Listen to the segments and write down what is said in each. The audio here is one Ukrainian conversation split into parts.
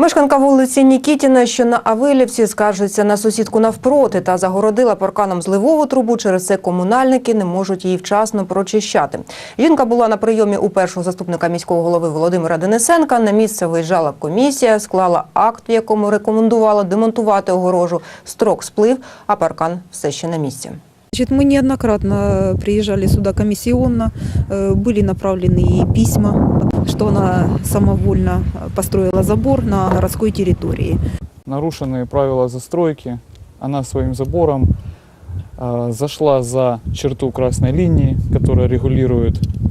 Мешканка вулиці Нікітіна, що на Авилівці, скаржиться на сусідку навпроти та загородила парканом зливову трубу. Через це комунальники не можуть її вчасно прочищати. Жінка була на прийомі у першого заступника міського голови Володимира Денисенка. На місце виїжджала комісія, склала акт, в якому рекомендувала демонтувати огорожу. Строк сплив, а паркан все ще на місці. Значит, мы неоднократно приезжали сюда комиссионно, э, были направлены ей письма, что она самовольно построила забор на городской территории. нарушены правила застройки. Она своим забором э, зашла за черту красной линии, которая регулирует э,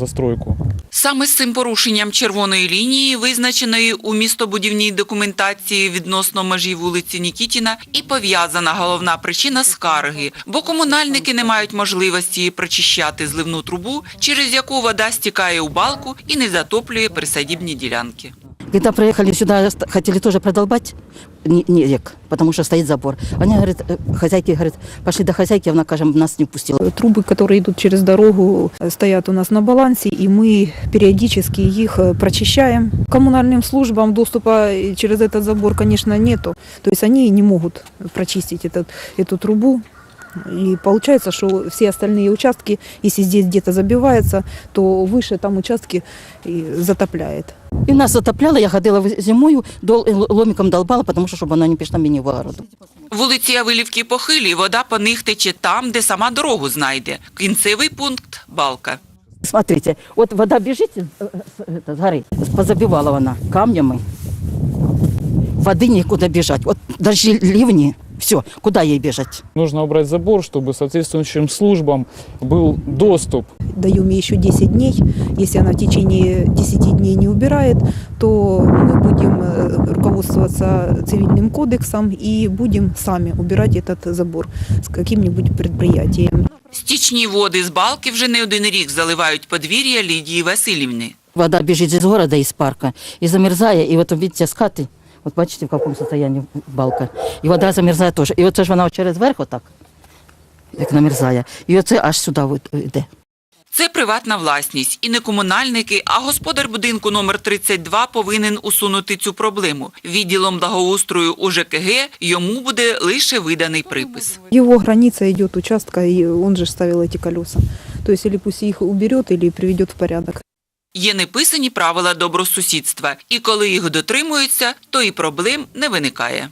застройку. Саме з цим порушенням червоної лінії, визначеної у містобудівній документації відносно межі вулиці Нікітіна, і пов'язана головна причина скарги, бо комунальники не мають можливості прочищати зливну трубу, через яку вода стікає у балку і не затоплює присадібні ділянки. Когда приехали сюда, ст- хотели тоже продолбать не- нерек, потому что стоит забор. Они говорят, э, хозяйки говорят, пошли до хозяйки, она, скажем, нас не пустила. Трубы, которые идут через дорогу, э, стоят у нас на балансе, и мы периодически их э, прочищаем. Коммунальным службам доступа э, через этот забор, конечно, нету. То есть они не могут прочистить этот, эту трубу. И получается, что все остальные участки, если здесь где-то забивается, то выше там участки и затопляет. И нас затопляло, я ходила в- зимою, дол, э, л- ломиком долбала, потому что, чтобы она не пішла мені в огороду. Вулиці Авилівки похилі, вода по них тече там, де сама дорогу знайде. Кінцевий пункт – балка. Смотрите, вот вода бежит э, с, это, с горы, позабивала она камнями. Воды некуда бежать. Вот дожди, ливни, все, куда ей бежать? Нужно убрать забор, чтобы соответствующим службам был доступ Даем ей еще 10 дней. Если она в течение 10 дней не убирает, то мы будем э, руководствоваться цивильным кодексом и будем сами убирать этот забор с каким-нибудь предприятием. Стічні води з балки вже не один рік заливають подвір'я Лідії Васильівни. Вода бежит из города, из парка, и замерзая, и вот видите, скаты, вот бачите, в каком состоянии балка, и вода замерзає теж. І оце ж вона через верх отак, як намерзає, і оце аж сюди йде. Це приватна власність, і не комунальники, а господар будинку номер 32 повинен усунути цю проблему. Відділом благоустрою у ЖКГ йому буде лише виданий припис. Его граница идет участка, и он же ставил эти колеса. То есть или пусть их уберет, или приведет в порядок. Є неписані правила добросусідства, і коли їх дотримуються, то і проблем не виникає.